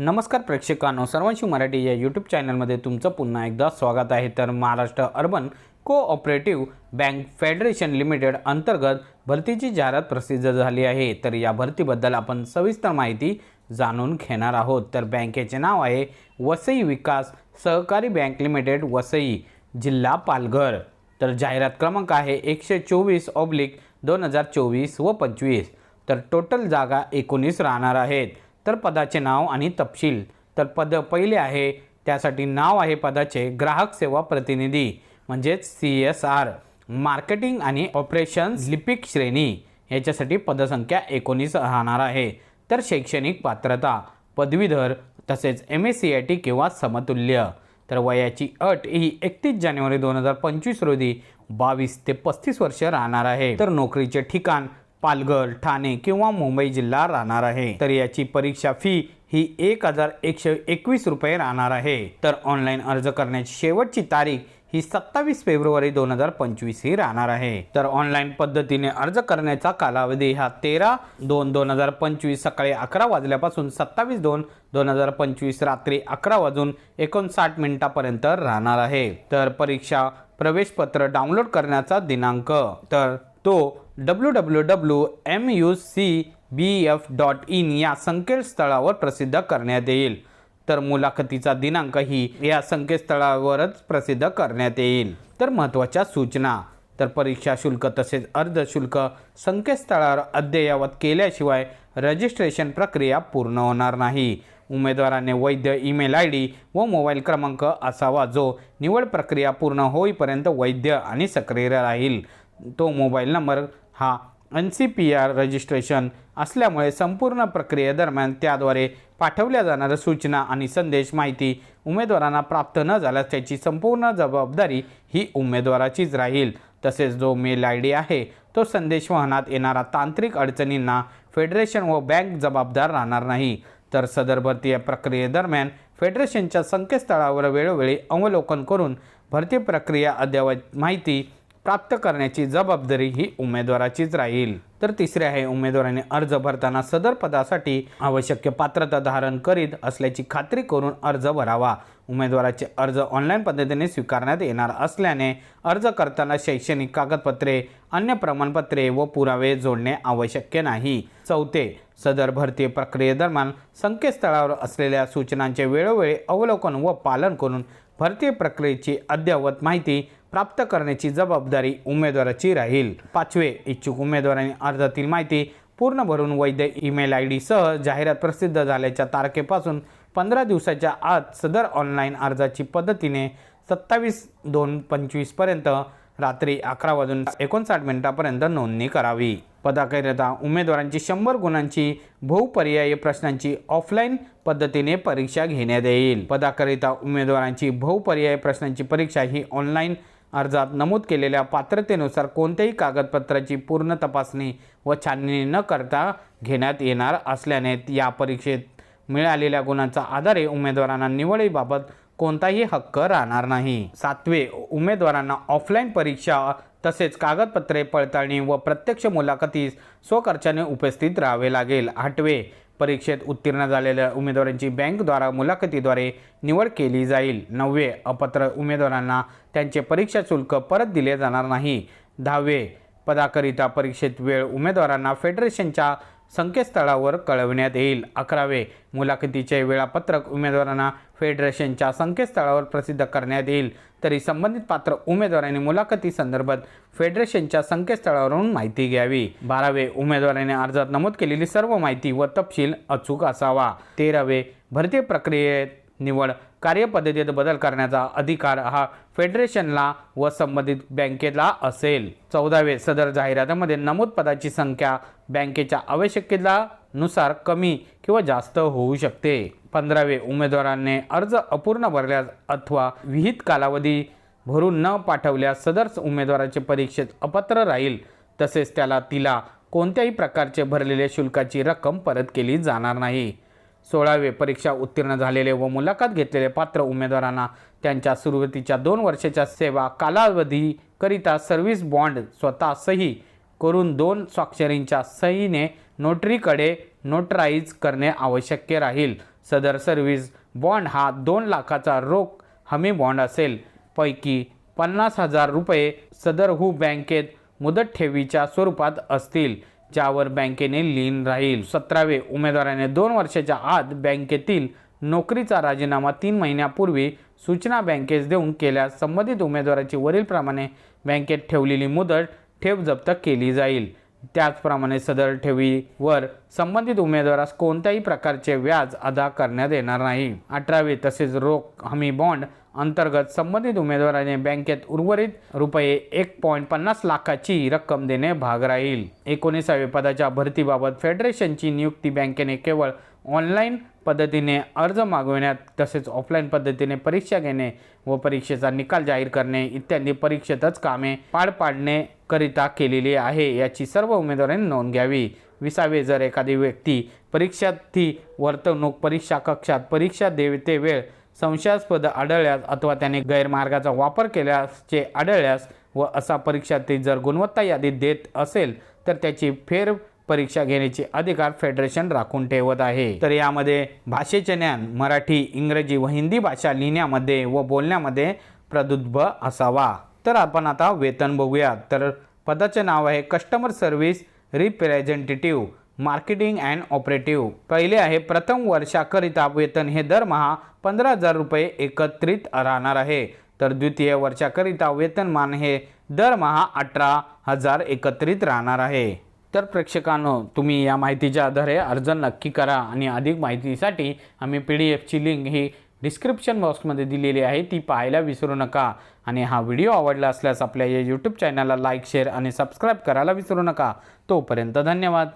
नमस्कार प्रेक्षकांनो सर्वांशी मराठी या यूट्यूब चॅनलमध्ये तुमचं पुन्हा एकदा स्वागत आहे. तर Maharashtra urban cooperative bank federation limited अंतर्गत भरतीची जाहिरात प्रसिद्ध झाली आहे. तर या भरतीबद्दल आपण सविस्तर माहिती जाणून घेणार आहोत. तर बँकेचे नाव आहे वसई विकास सहकारी बँक लिमिटेड वसई जिल्हा पालघर. तर जाहिरात क्रमांक आहे एकशे चोवीस ऑब्लिक दोन हजार चोवीस व पंचवीस. तर टोटल जागा एकोणीस राहणार आहेत. तर पदाचे नाव आणि तपशील. तर पद पहिले आहे त्यासाठी नाव आहे पदाचे ग्राहक सेवा प्रतिनिधी म्हणजेच सी एस आर. मार्केटिंग आणि ऑपरेशन्स लिपिक श्रेणी याच्यासाठी पदसंख्या एकोणीस राहणार आहे. तर शैक्षणिक पात्रता पदवीधर तसेच M S C I T किंवा समतुल्य. तर वयाची अट ही एकतीस जानेवारी दोन हजार पंचवीस रोजी बावीस ते पस्तीस वर्ष राहणार आहे. तर नोकरीचे ठिकाण पालघर ठाणे किंवा मुंबई जिल्हा राहणार आहे. तर याची परीक्षा फी ही एक हजार एकशे एकवीस रुपये राहणार आहे. तर ऑनलाईन अर्ज करण्याची शेवटची तारीख ही सत्तावीस फेब्रुवारी दोन हजार पंचवीस ही राहणार आहे. तर ऑनलाईन पद्धतीने अर्ज करण्याचा कालावधी हा तेरा दोन दोन हजार पंचवीस सकाळी अकरा वाजल्यापासून सत्तावीस दोन दोन हजार पंचवीस रात्री अकरा वाजून एकोणसाठ मिनिटापर्यंत राहणार आहे. तर परीक्षा प्रवेशपत्र डाउनलोड करण्याचा दिनांक. तर तो W W W M U C B F dot in या संकेतस्थळावर प्रसिद्ध करण्यात येईल. तर मुलाखतीचा दिनांक ही या संकेतस्थळावरच प्रसिद्ध करण्यात येईल. तर महत्त्वाच्या सूचना. तर परीक्षा शुल्क तसेच अर्धशुल्क संकेतस्थळावर अद्ययावत केल्याशिवाय रजिस्ट्रेशन प्रक्रिया पूर्ण होणार नाही. उमेदवाराने वैध ईमेल आय डी व मोबाईल क्रमांक असावा जो निवड प्रक्रिया पूर्ण होईपर्यंत वैध आणि सक्रिय राहील. तो मोबाईल नंबर हा N C P R registration असल्यामुळे संपूर्ण प्रक्रियेदरम्यान त्याद्वारे पाठवल्या जाणाऱ्या सूचना आणि संदेश माहिती उमेदवारांना प्राप्त न झाल्यास त्याची संपूर्ण जबाबदारी ही उमेदवाराचीच राहील. तसेच जो मेल आय डी आहे तो संदेश वाहनात येणारा तांत्रिक अडचणींना फेडरेशन व बँक जबाबदार राहणार नाही. तर सदर भरती प्रक्रियेदरम्यान फेडरेशनच्या संकेतस्थळावर वेळोवेळी अवलोकन करून भरती प्रक्रिया अद्ययावत माहिती प्राप्त करण्याची जबाबदारी ही उमेदवाराचीच राहील. तर तिसरे आहे उमेदवाराने अर्ज भरताना सदर पदासाठी आवश्यक पात्रता धारण करीत असल्याची खात्री करून अर्ज भरावा. उमेदवाराचे अर्ज ऑनलाईन पद्धतीने स्वीकारण्यात येणार असल्याने अर्ज करताना शैक्षणिक कागदपत्रे अन्य प्रमाणपत्रे व पुरावे जोडणे आवश्यक नाही. चौथे सदर भरती प्रक्रियेदरम्यान संकेतस्थळावर असलेल्या सूचनांचे वेळोवेळी अवलोकन व पालन करून भरती प्रक्रियेची अद्ययावत माहिती प्राप्त करण्याची जबाबदारी उमेदवाराची राहील. पाचवे इच्छुक उमेदवारांनी अर्जातील माहिती पूर्ण भरून वैध ईमेल आय डीसह जाहिरात प्रसिद्ध झाल्याच्या तारखेपासून पंधरा दिवसाच्या आत सदर ऑनलाईन अर्जाची पद्धतीने सत्तावीस दोन पंचवीसपर्यंत रात्री अकरा वाजून एकोणसाठ मिनिटापर्यंत नोंदणी करावी. पदाकरिता उमेदवारांची शंभर गुणांची बहुपर्यायी प्रश्नांची ऑफलाईन पद्धतीने परीक्षा घेण्यात येईल. पदाकरिता उमेदवारांची बहुपर्यायी प्रश्नांची परीक्षा ही ऑनलाईन अर्जात नमूद केलेल्या पात्रतेनुसार कोणत्याही कागदपत्राची पूर्ण तपासणी व छाननी न करता घेण्यात येणार असल्याने या परीक्षेत मिळालेल्या गुणांचा आधारे उमेदवारांना निवडीबाबत कोणताही हक्क राहणार नाही. सातवे उमेदवारांना ऑफलाईन परीक्षा तसेच कागदपत्रे पडताळणी व प्रत्यक्ष मुलाखतीस स्वखर्चाने उपस्थित राहावे लागेल. आठवे परीक्षेत उत्तीर्ण झालेल्या उमेदवारांची बँकद्वारा मुलाखतीद्वारे निवड केली जाईल. नववे अपात्र उमेदवारांना त्यांचे परीक्षा शुल्क परत दिले जाणार नाही. दहावे पदाकरिता परीक्षेत वेळ उमेदवारांना फेडरेशनच्या संकेतस्थळावर कळविण्यात येईल. अकरावे मुलाखतीचे वेळापत्रक उमेदवारांना फेडरेशनच्या संकेतस्थळावर प्रसिद्ध करण्यात येईल. तरी संबंधित पात्र उमेदवारांनी मुलाखती संदर्भात फेडरेशनच्या संकेतस्थळावरून माहिती घ्यावी. बारावे उमेदवाराने अर्जात नमूद केलेली सर्व माहिती व तपशील अचूक असावा. तेरावे भरती प्रक्रियेत निवड कार्यपद्धतीत बदल करण्याचा अधिकार हा फेडरेशनला व संबंधित बँकेला असेल. चौदावे सदर जाहिरातीमध्ये नमूद पदाची संख्या बँकेच्या आवश्यकतेनुसार कमी किंवा जास्त होऊ शकते. पंधरावे उमेदवारांनी अर्ज अपूर्ण भरल्यास अथवा विहित कालावधी भरून न पाठवल्यास सदर उमेदवाराचे परीक्षेत अपात्र राहील. तसेच त्याला तिला कोणत्याही प्रकारचे भरलेल्या शुल्काची रक्कम परत केली जाणार नाही. सोळावे परीक्षा उत्तीर्ण झालेले व मुलाखत घेतलेले पात्र उमेदवारांना त्यांच्या सुरुवातीच्या दोन वर्षाच्या सेवा कालावधीकरिता सर्व्हिस बॉन्ड स्वतः सही करून दोन स्वाक्षरींच्या सहीने नोटरीकडे नोटराईज करणे आवश्यक राहील. सदर सर्व्हिस बॉन्ड हा दोन लाखाचा रोख हमी बॉन्ड असेल. पैकी पन्नास हजार रुपये सदरहू बँकेत मुदत ठेवीच्या स्वरूपात असतील. ज्यावर बँकेने लीन राहील. सतरावे उमेदवाराने दोन वर्षाच्या आत बँकेतील नोकरीचा राजीनामा तीन महिन्यापूर्वी सूचना बँकेस देऊन केल्यास संबंधित उमेदवाराची वरीलप्रमाणे बँकेत ठेवलेली मुदत ठेव जप्त केली जाईल. त्याचप्रमाणे सदर ठेवीवर संबंधित उमेदवारास कोणत्याही प्रकारचे व्याज अदा करण्यात येणार नाही. अठरावी तसेच रोख हमी बॉन्ड अंतर्गत संबंधित उमेदवाराने बँकेत उर्वरित रुपये एक पॉईंट पन्नास लाखाची रक्कम देणे भाग राहील. एकोणीसावे पदाच्या भरतीबाबत फेडरेशनची नियुक्ती बँकेने केवळ ऑनलाईन पद्धतीने अर्ज मागविण्यात तसेच ऑफलाईन पद्धतीने परीक्षा घेणे व परीक्षेचा निकाल जाहीर करणे इत्यादी परीक्षेतच कामे पार पाडणे करिता केलेली आहे. याची सर्व उमेदवारांनी नोंद घ्यावी. विसावे जर एखादी व्यक्ती परीक्षार्थी वर्तवणूक परीक्षा कक्षात परीक्षा देते वेळ संशयास्पद आढळल्यास अथवा त्याने गैरमार्गाचा वापर केल्याचे आढळल्यास व असा परीक्षार्थी जर गुणवत्ता यादीत देत असेल तर त्याची फेर परीक्षा घेण्याचे अधिकार फेडरेशन राखून ठेवत आहे. तर यामध्ये भाषेचे ज्ञान मराठी इंग्रजी व हिंदी भाषा लिहिण्यामध्ये व बोलण्यामध्ये प्रदुद्भ असावा. तर आपण आता वेतन बघूया तर पदाचे नाव आहे customer service representative marketing and operative पहिले आहे प्रथम वर्षाकरिता वेतन हे दरमहा पंधरा हजार रुपये एकत्रित राहणार आहे. तर द्वितीय वर्षाकरिता वेतनमान हे दरमहा अठरा हजार एकत्रित राहणार आहे. तर प्रेक्षकांनो तुम्ही या माहितीच्या आधारे अर्ज नक्की करा आणि अधिक माहितीसाठी आम्ही पी डी एफची लिंक ही डिस्क्रिप्शन बॉक्समध्ये दिलेली आहे ती पाहायला विसरू नका. आणि हा व्हिडिओ आवडला असल्यास आपल्या या यूट्यूब चॅनलला लाईक शेअर आणि सबस्क्राईब करायला विसरू नका. तोपर्यंत धन्यवाद.